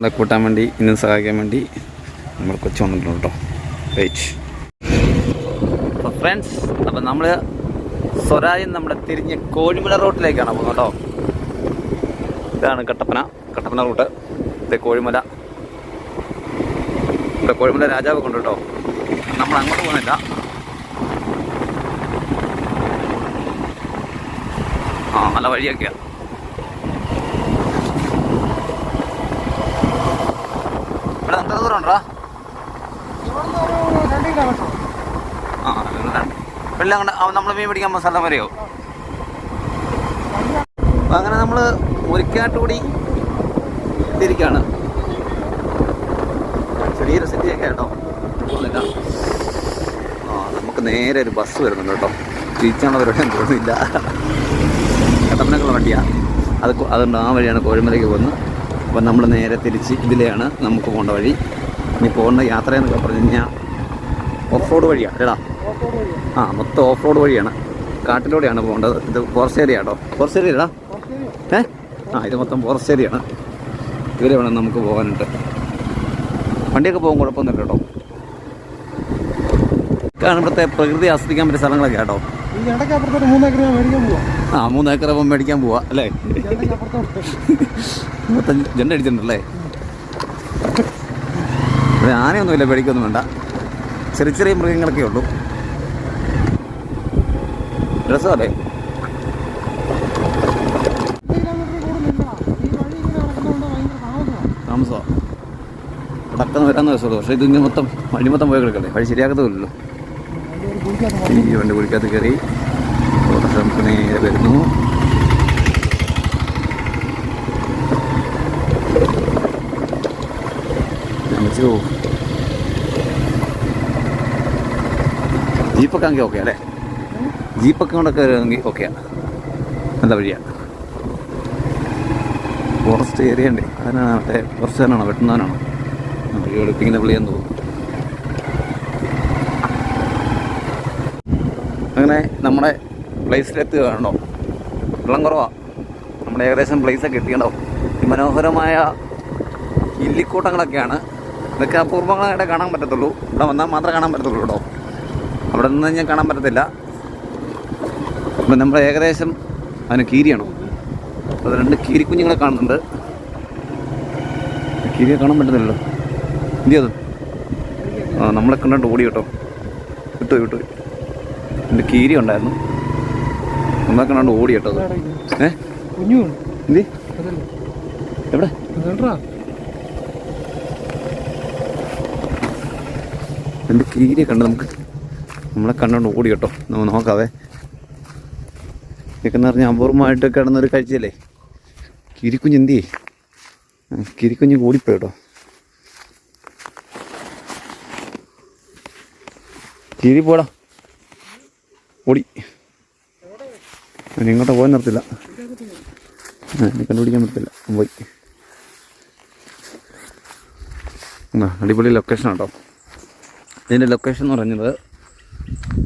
നമ്മളെ കൂട്ടാൻ വേണ്ടി ഇന്ന് സഹായിക്കാൻ വേണ്ടി നമ്മൾ കൊച്ചു വന്നിട്ടുണ്ട് കേട്ടോ. അപ്പോൾ ഫ്രണ്ട്സ് അപ്പം നമ്മൾ സ്വരാജ്യം നമ്മുടെ തിരിഞ്ഞ് കോഴിമല റോട്ടിലേക്കാണ് പോകുന്നത് കേട്ടോ. ഇതാണ് കട്ടപ്പന. കട്ടപ്പന റൂട്ട്. ഇത് കോഴിമല. ഇവിടെ കോഴിമല രാജാവ് കൊണ്ട് കേട്ടോ. നമ്മൾ അങ്ങോട്ട് പോകുന്നില്ല. ആ നല്ല വഴിയൊക്കെയാണ് ഇവിടെ എത്ര ദൂരം ഉണ്ടോ ആ. വെള്ളം കൊണ്ട് നമ്മൾ മീൻ പിടിക്കാൻ പോകുന്ന സ്ഥലം വരെയോ? അങ്ങനെ നമ്മൾ മുരിക്കാട്ടുകൂടി തിരിക്കാണ്. ചെറിയൊരു സിറ്റിയൊക്കെ കേട്ടോ. ആ നമുക്ക് നേരെ ഒരു ബസ് വരുന്നുണ്ട് കേട്ടോ. തിരിച്ചാണോ തോന്നുന്നില്ല. കട്ടപ്പനക്കുള്ള വണ്ടിയാണ് അത് അതുകൊണ്ട് ആ വഴിയാണ് കോഴിമലയ്ക്ക് പോകുന്നത്. അപ്പം നമ്മൾ നേരെ തിരിച്ച് ഇതിലെയാണ് നമുക്ക് പോകേണ്ട വഴി. ഇനി പോകുന്ന യാത്ര എന്നൊക്കെ പറഞ്ഞു കഴിഞ്ഞാൽ ഓഫ് റോഡ് വഴിയാണ് എടാ. ആ മൊത്തം ഓഫ് റോഡ് വഴിയാണ്. കാട്ടിലൂടെയാണ് പോകേണ്ടത്. ഇത് ഫോറസ്റ്റ് ഏരിയ കേട്ടോ ഫോറസ്റ്റ് ഏരിയ എടാ ഏ? ആ ഇത് മൊത്തം ഫോറസ്റ്റ് ഏരിയയാണ് ഇവരെ വേണം നമുക്ക് പോകാനുണ്ട് വണ്ടിയൊക്കെ പോകും കുഴപ്പമൊന്നുമില്ല കേട്ടോ. ഇതാണ് ഇവിടുത്തെ പ്രകൃതി ആസ്വദിക്കാൻ പറ്റിയ സ്ഥലങ്ങളൊക്കെ കേട്ടോ ആ മൂന്ന് ഏക്കർ അപ്പം മേടിക്കാൻ പോവാ. അല്ലേ? മൊത്തം ജെണ്ട അടിച്ചിട്ടുണ്ടല്ലേ? ഇവിടെ ആനയൊന്നുമില്ല പേടിക്കൊന്നും വേണ്ട. ചെറിയ ചെറിയ മൃഗങ്ങളൊക്കെ ഉള്ളൂ. രസമല്ലേ? താമസമാണ് ടക്കെന്ന് വരാമെന്ന് രസമുള്ളൂ. പക്ഷേ ഇങ്ങനെ മൊത്തം വഴി മൊത്തം പോയി കിടക്കല്ലേ വഴി ശരിയാക്കത്തില്ലല്ലോ ഈ വണ്ടി കുടിക്കാത്ത കയറി. നേരെ വരുന്നു. നമിച്ചു ജീപ്പൊക്കെ ആണെങ്കിൽ ഓക്കെ അല്ലേ? ജീപ്പൊക്കെ കൊണ്ടൊക്കെ വരുമെങ്കിൽ ഓക്കെയാണ് നല്ല വഴിയാണ് ഫോറസ്റ്റ് ഏരിയ ഉണ്ട്. അതിനാണ് മറ്റേ ഫോറസ്റ്റുകാരനാണോ വെട്ടുന്നവനാണോ? വഴി എടുപ്പിക്കുന്ന പുള്ളിയെന്ന് തോന്നുന്നു. അങ്ങനെ നമ്മുടെ പ്ലേസിലെത്തുകയാണോ വെള്ളം കുറവാണ് നമ്മുടെ ഏകദേശം പ്ലേസൊക്കെ എത്തിയണോ ഈ മനോഹരമായ ഇല്ലിക്കൂട്ടങ്ങളൊക്കെയാണ്. ഇതൊക്കെ അപൂർവങ്ങളായിട്ട് കാണാൻ പറ്റത്തുള്ളൂ. ഇവിടെ വന്നാൽ മാത്രമേ കാണാൻ പറ്റത്തുള്ളൂ കേട്ടോ. അവിടെ നിന്ന് ഞാൻ കാണാൻ പറ്റത്തില്ല. അപ്പം നമ്മൾ ഏകദേശം അതിന് കീരിയാണോ? അത് രണ്ട് കീരിക്കുഞ്ഞുങ്ങളെ കാണുന്നുണ്ട്. കീരിയെ കാണാൻ പറ്റുന്നില്ലല്ലോ. എന്ത് ആ നമ്മളെ കണ്ടിട്ട് ഓടി കേട്ടോ. വിട്ടു വിട്ടു എന്റെ കീരി ഉണ്ടായിരുന്നു. നമ്മളെ കണ്ടാണ്ട് ഓടി കേട്ടോ അത്. ഏ? എന്തി? എവിടെ? എന്റെ കീരിയെ കണ്ട് നമുക്ക് നമ്മളെ കണ്ണുകൊണ്ട് ഓടി കേട്ടോ. നമുക്ക് നോക്കാവേ. ഇതൊക്കെ എന്ന് പറഞ്ഞാൽ അപൂർവമായിട്ട് കിടന്നൊരു കാഴ്ചയല്ലേ? കിരിക്കുഞ്ഞ് എന്തി കിരിക്കുഞ്ഞ് ഓടിപ്പോയി കേട്ടോ. കിരി പോടാ. ഓടി. ഇങ്ങോട്ട് പോകാൻ നിർത്തില്ല കണ്ടുപിടിക്കാൻ പറ്റത്തില്ല. പോയി. അടിപൊളി ലൊക്കേഷൻ കേട്ടോ. ഇതിന്റെ ലൊക്കേഷൻ എന്ന് പറയുന്നത്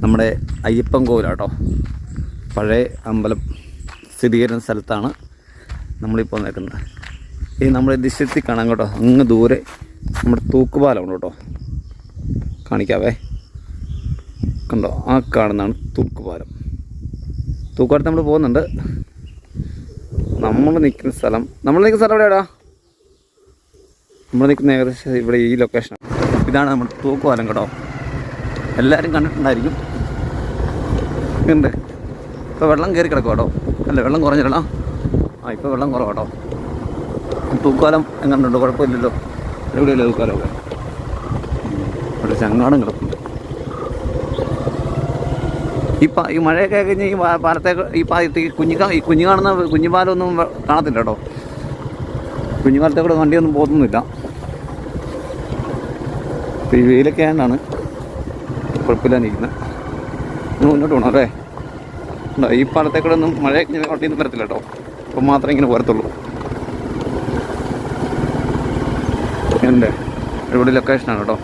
നമ്മുടെ അയ്യപ്പൻ കോവിലാട്ടോ പഴയ അമ്പലം സ്ഥിതി ചെയ്യുന്ന സ്ഥലത്താണ് നമ്മളിപ്പോൾ നിൽക്കുന്നത്. ഈ നമ്മുടെ ദിശത്തിൽ കാണാൻ കേട്ടോ. അങ്ങ് ദൂരെ നമ്മുടെ തൂക്കുപാലമുണ്ട് കേട്ടോ. കാണിക്കാവേ. കണ്ടോ? ആ കാണുന്നതാണ് തൂക്കുപാലം. തൂക്കുപാലത്ത് നമ്മൾ പോകുന്നുണ്ട്. നമ്മൾ നിൽക്കുന്ന സ്ഥലം നമ്മൾ നിൽക്കുന്ന സ്ഥലം എവിടെയാടാ? നമ്മൾ നിൽക്കുന്ന ഏകദേശം ഇവിടെ ഈ ലൊക്കേഷൻ ഇതാണ് നമ്മുടെ തൂക്കുപാലം കേട്ടോ. എല്ലാവരും കണ്ടിട്ടുണ്ടായിരിക്കും. ഉണ്ട് ഇപ്പോൾ വെള്ളം കയറി കിടക്കും കേട്ടോ. അല്ല വെള്ളം കുറഞ്ഞില്ല ആ ഇപ്പോൾ വെള്ളം കുറവ് കേട്ടോ. തൂക്കാലം എങ്ങനെയുണ്ട് കുഴപ്പമില്ലല്ലോ. എവിടെയല്ലേ തൂക്കാലമൊക്കെ? ഇവിടെ ചങ്ങാടും കിടപ്പുണ്ട്. ഈ പാ ഈ മഴയൊക്കെ കഴിഞ്ഞ് ഈ പാലത്തെ ഈ പാ ഈ കുഞ്ഞി ഈ കുഞ്ഞു കാണുന്ന കുഞ്ഞു പാലൊന്നും വെ- കാണത്തില്ല കേട്ടോ. കുഞ്ഞു പാലത്തേക്കൂടെ വണ്ടിയൊന്നും പോകുന്നില്ല ഈ വെയിലൊക്കെ ആയതുകൊണ്ടാണ് കുഴപ്പമില്ലാതിരിക്കുന്നത് ഇന്ന് മുന്നോട്ട് പോകണം അല്ലേ? ഈ പാലത്തേക്കൂടെ ഒന്നും മഴ ഇങ്ങനെ വണ്ടിയൊന്നും വരത്തില്ല കേട്ടോ. അപ്പം മാത്രമേ ഇങ്ങനെ പോരത്തുള്ളൂ. ഉണ്ട് ഇവിടെ ലൊക്കേഷനാണ് കേട്ടോ.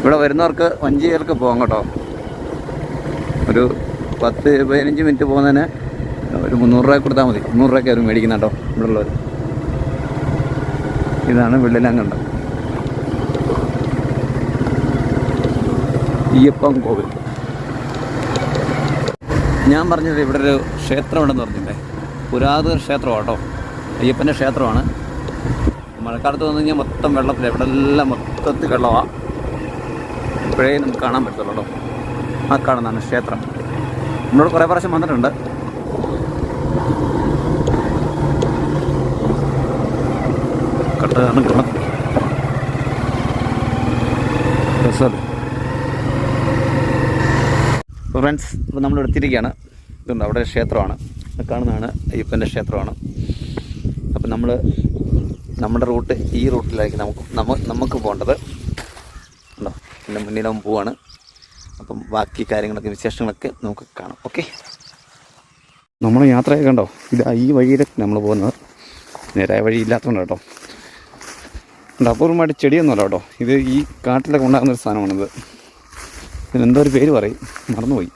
ഇവിടെ വരുന്നവർക്ക് വഞ്ചിയിലേക്ക് പോകാം കേട്ടോ. ഒരു പത്ത് പതിനഞ്ച് മിനിറ്റ് പോകുന്നതിന് ഒരു മുന്നൂറ് രൂപ കൊടുത്താൽ മതി. മുന്നൂറ് രൂപയ്ക്ക് അവർ മേടിക്കുന്ന കേട്ടോ ഇവിടെ ഉള്ളവർ ഇതാണ് വെള്ളിലാങ്കണ്ടം. അയ്യപ്പൻ കോവിൽ. ഞാൻ പറഞ്ഞത് ഇവിടെ ഒരു ക്ഷേത്രം ഉണ്ടെന്ന് പറഞ്ഞില്ലേ? പുരാതന ക്ഷേത്രമാണ് കേട്ടോ അയ്യപ്പന്റെ ക്ഷേത്രമാണ്. മഴക്കാലത്ത് വന്നു കഴിഞ്ഞാൽ മൊത്തം വെള്ളത്തിൽ ഇവിടെ എല്ലാം മൊത്തത്തിൽ വെള്ളമാണ് ഇപ്പോഴേ നമുക്ക് കാണാൻ പറ്റത്തുള്ളൂ കേട്ടോ. ആ കാണുന്നതാണ് ക്ഷേത്രം. നമ്മളോട് കുറേ പ്രാവശ്യം വന്നിട്ടുണ്ട്. കട്ടതാണ് കാണാം രസമല്ലേ? അപ്പോൾ ഫ്രണ്ട്സ് ഇപ്പോൾ നമ്മൾ എടുത്തിരിക്കുകയാണ് ഇതുണ്ട് അവിടെ ക്ഷേത്രമാണ്. കാണുന്നതാണ് അയ്യപ്പന്റെ ക്ഷേത്രമാണ്. അപ്പം നമ്മൾ നമ്മുടെ റൂട്ട് ഈ റൂട്ടിലായിരിക്കും നമുക്ക് നമ്മ നമുക്ക് പോകേണ്ടത്. ഉണ്ടോ? എന്റെ മുന്നിലാവും പോവാണ്. അപ്പം ബാക്കി കാര്യങ്ങളൊക്കെ വിശേഷങ്ങളൊക്കെ നമുക്ക് കാണാം. ഓക്കെ? നമ്മൾ യാത്രയൊക്കെ കണ്ടോ? ഇത് ഈ വഴിയിലൊക്കെ നമ്മൾ പോകുന്നത്. നേരായ വഴി ഇല്ലാത്തതുകൊണ്ട് കേട്ടോ. ഉണ്ട് അപൂർവമായിട്ട് ചെടിയൊന്നുമല്ല കേട്ടോ. ഇത് ഈ കാട്ടിലൊക്കെ ഉണ്ടാകുന്ന ഒരു സാധനമാണിത്. ഇതിനെന്തോ ഒരു പേര് പറയും. മറന്നുപോയി.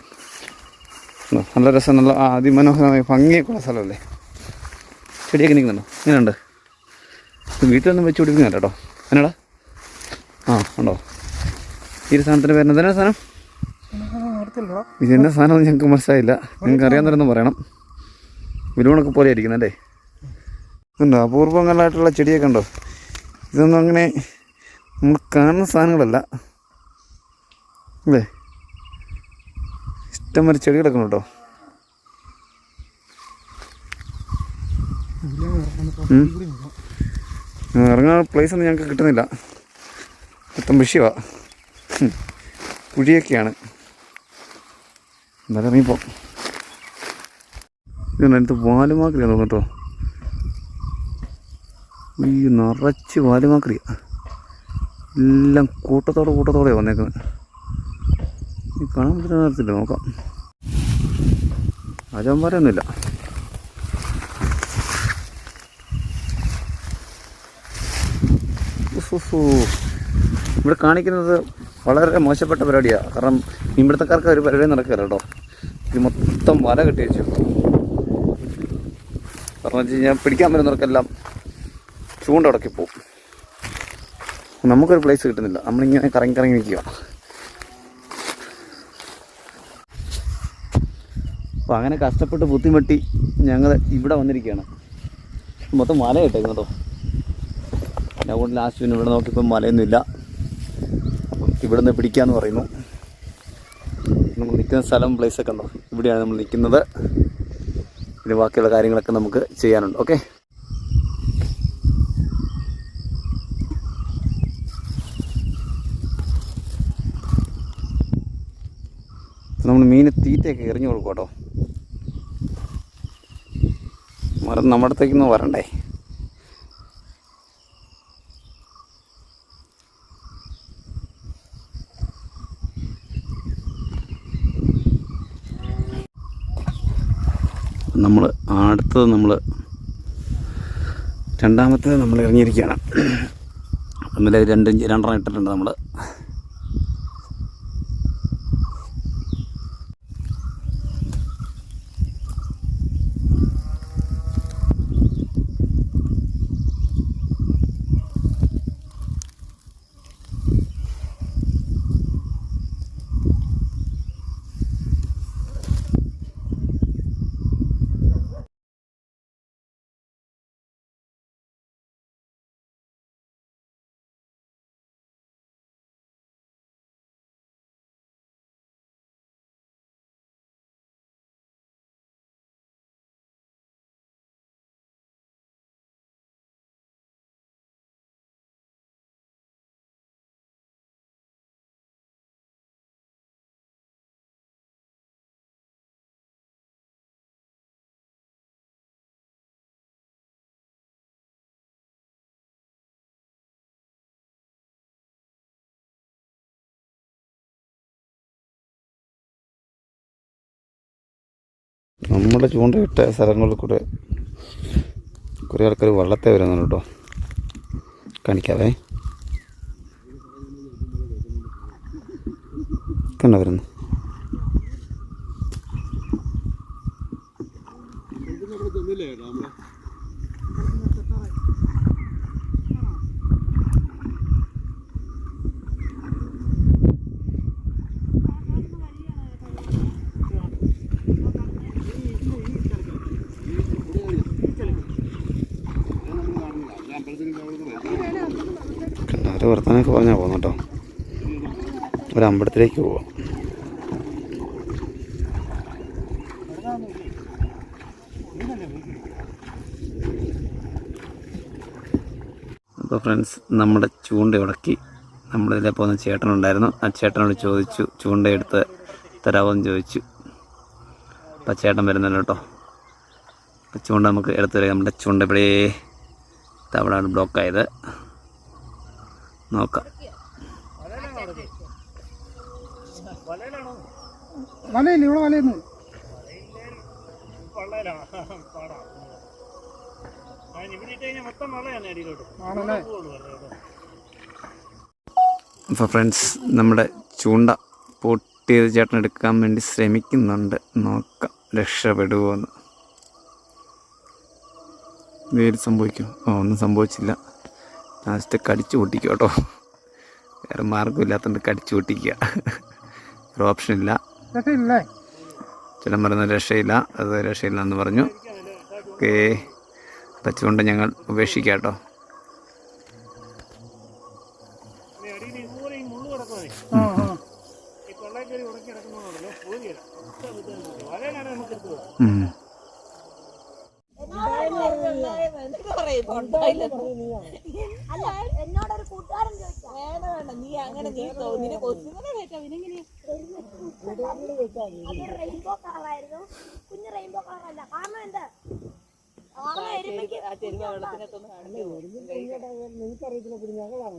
നല്ല രസം നല്ല അതിമനോഹരമായ ഭംഗിയൊക്കെയുള്ള സ്ഥലമല്ലേ? ചെടിയൊക്കെ നിൽക്കുന്നുണ്ടോ? ഇങ്ങനെയുണ്ട്. വീട്ടിലൊന്നും വെച്ച് പിടിപ്പിക്കുന്നില്ല കേട്ടോ? എന്നാടാ? ആ ഉണ്ടോ? ഈ സാധനത്തിന്റെ പേര് എന്താണ് സാധനം? ഇതെന്നെ സാധനം ഞങ്ങൾക്ക് മനസ്സിലായില്ല. നിങ്ങൾക്ക് അറിയാവുന്നവരൊന്നും പറയണം. വിലൂണൊക്കെ പോലെ ഇരിക്കുന്നല്ലേ ഉണ്ടോ അപൂർവങ്ങളായിട്ടുള്ള ചെടിയൊക്കെ ഉണ്ടോ? ഇതൊന്നും അങ്ങനെ നമ്മൾ കാണുന്ന സാധനങ്ങളല്ല. അല്ലേ ഇഷ്ടം വരെ ചെടി കിടക്കണം കേട്ടോ ഇറങ്ങാൻ പ്ലേസ് ഒന്നും ഞങ്ങൾക്ക് കിട്ടുന്നില്ല. മൊത്തം വിഷയമാണ് കുഴിയൊക്കെയാണ്. എന്നാലും ഇറങ്ങിപ്പോ. ഇതാണ് അടുത്ത് വാലുമാക്രിയാ തോന്നുന്നു കേട്ടോ. ഈ നിറച്ച് വാലുമാക്രിയ. എല്ലാം കൂട്ടത്തോടെ കൂട്ടത്തോടെയാണ് വന്നേക്കുന്നത്. കാണാൻ പറ്റുന്ന നേരത്തില്ല നോക്കാം. ഉഫുഫു. ഇവിടെ കാണിക്കുന്നത് വളരെ മോശപ്പെട്ട പരിപാടിയാണ് കാരണം ഇവിടുത്തെക്കാർക്ക് ഒരു പരിപാടി നടക്കില്ല കേട്ടോ. ഇത് മൊത്തം വല കെട്ടി വെച്ചു. കാരണം വെച്ച് കഴിഞ്ഞാൽ പിടിക്കാൻ വരുന്നവർക്കെല്ലാം ചൂണ്ട ഉടക്കി പോകും നമുക്കൊരു പ്ലേസ് കിട്ടുന്നില്ല. നമ്മളിങ്ങനെ കറങ്ങി കറങ്ങി നിൽക്കുക അപ്പോൾ അങ്ങനെ കഷ്ടപ്പെട്ട് ബുദ്ധിമുട്ടി ഞങ്ങൾ ഇവിടെ വന്നിരിക്കുകയാണ്. മൊത്തം മല കിട്ടേക്കുന്നു കേട്ടോ അതുകൊണ്ട് ലാസ്റ്റ് പിന്നെ ഇവിടെ നോക്കിയപ്പോൾ മലയൊന്നുമില്ല അപ്പം ഇവിടെ നിന്ന് പിടിക്കാമെന്ന് പറയുന്നു. നമ്മൾ നിൽക്കുന്ന സ്ഥലം പ്ലേസ് ഒക്കെ ഉണ്ടോ? ഇവിടെയാണ് നമ്മൾ നിൽക്കുന്നത്. പിന്നെ ബാക്കിയുള്ള കാര്യങ്ങളൊക്കെ നമുക്ക് ചെയ്യാനുണ്ട്. ഓക്കെ നമ്മൾ മീന് തീറ്റയൊക്കെ എറിഞ്ഞു കൊടുക്കും കേട്ടോ മരം നമ്മുടെ അടുത്തേക്ക് വരണ്ടേ? നമ്മൾ അടുത്തത് നമ്മൾ രണ്ടാമത്തേത് നമ്മൾ ഇറങ്ങിയിരിക്കുകയാണ്. നമ്മൾ രണ്ട് രണ്ടെണ്ണം ഇട്ടിട്ടുണ്ട് നമ്മൾ നമ്മുടെ ചൂണ്ടയിട്ട സ്ഥലങ്ങളിൽ കൂടെ കുറേ ആൾക്കാർ വള്ളത്തെ വരുന്നുണ്ട് കേട്ടോ. കാണിക്കാവേ. കണ്ട വരുന്നു? ഒരു വർത്തമാനമൊക്കെ പറഞ്ഞാൽ പോകുന്നു കേട്ടോ ഒരു അമ്പലത്തിലേക്ക് പോവാം. അപ്പോൾ ഫ്രണ്ട്സ് നമ്മുടെ ചൂണ്ട ഉടക്കി. നമ്മളിതിലെ പോകുന്ന ചേട്ടനുണ്ടായിരുന്നു. ആ ചേട്ടനോട് ചോദിച്ചു ചൂണ്ടയെടുത്ത് തരാമോന്ന് ചോദിച്ചു. അപ്പം ചേട്ടൻ വരുന്നല്ലോ കേട്ടോ അപ്പം ചൂണ്ട നമുക്ക് എടുത്ത് തരാം. നമ്മുടെ ചൂണ്ട ഇവിടെ അവിടെയാണ് ബ്ലോക്കായത്. നോക്കാം. വലയില്ല? ഇവിടെ വലയുന്നു. ആണല്ലേ? അപ്പോൾ ഫ്രണ്ട്സ് നമ്മുടെ ചൂണ്ട പൊട്ടിയത് ചേട്ടൻ എടുക്കാൻ വേണ്ടി ശ്രമിക്കുന്നുണ്ട്. നോക്കാം രക്ഷപ്പെടുമോ എന്ന് വേര് സംഭവിക്കും. ഓ ഒന്നും സംഭവിച്ചില്ല. ലാസ്റ്റ് കടിച്ചു പൊട്ടിക്കുക കേട്ടോ. വേറെ മാർഗമില്ലാത്തതുകൊണ്ട് കടിച്ചു പൊട്ടിക്കുക. ഒരു ഓപ്ഷൻ ഇല്ല ചില പറയുന്ന രക്ഷയില്ല. അത് രക്ഷയില്ല എന്ന് പറഞ്ഞു. ഓക്കേ. പച്ചുകൊണ്ട് ഞങ്ങൾ ഉപേക്ഷിക്കാം കേട്ടോ ആ ആ ഉം. അല്ല എന്നോടൊരു കൂട്ടുകാരൻ ചോദിച്ചാ വേണ്ട വേണ്ട നീ അങ്ങനെ നീ തോ- നിന്നെ കൊച്ചുങ്ങളെ വെച്ചാ പിന്നെങ്ങനെയാ അതൊരു റെയിൻബോ കളറായിരുന്നു കുഞ്ഞ് റെയിൻബോ കളറല്ല കാരണം എന്താ നിനക്കറിയത്തില്ല പിന്നെ ഞങ്ങളാണ്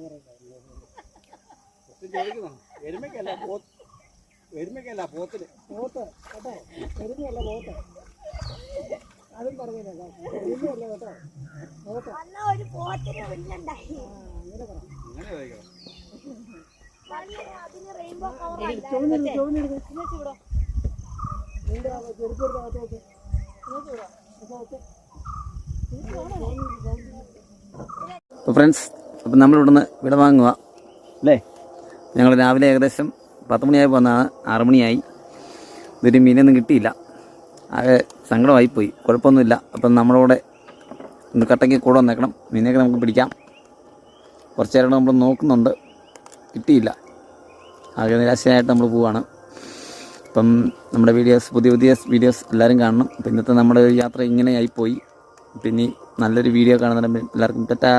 എരുമയ്ക്കല്ല പോത്ത് എരുമയ്ക്കല്ല പോത്തിന് പോത്ത് കേട്ടോ എരുമയല്ല പോത്ത് അതും പറഞ്ഞില്ല എരുമയല്ല കേട്ടോ പോത്ത് അങ്ങനെ ചോദിക്കണം. ഫ്രണ്ട്സ് അപ്പം നമ്മളിവിടുന്ന് വിട വാങ്ങുക അല്ലേ? ഞങ്ങൾ രാവിലെ ഏകദേശം പത്ത് മണിയായി പോന്നതാണ് ആറ് മണിയായി. ഇതൊരു മീനൊന്നും കിട്ടിയില്ല. ആകെ സങ്കടമായിപ്പോയി കുഴപ്പമൊന്നുമില്ല. അപ്പം നമ്മളോടെ ഇന്ന് കട്ടയ്ക്ക് കൂടെ വന്നേക്കണം. മീനൊക്കെ നമുക്ക് പിടിക്കാം. കുറച്ച് നേരം നമ്മൾ നോക്കുന്നുണ്ട്. കിട്ടിയില്ല. ആകെ നിരാശയായിട്ട് നമ്മൾ പോവാണ്. അപ്പം നമ്മുടെ വീഡിയോസ് പുതിയ പുതിയ വീഡിയോസ് എല്ലാവരും കാണണം. അപ്പം ഇന്നത്തെ നമ്മുടെ യാത്ര ഇങ്ങനെയായിപ്പോയി പിന്നെ നല്ലൊരു വീഡിയോ കാണുന്നുണ്ടെങ്കിൽ എല്ലാവർക്കും ടാറ്റാ.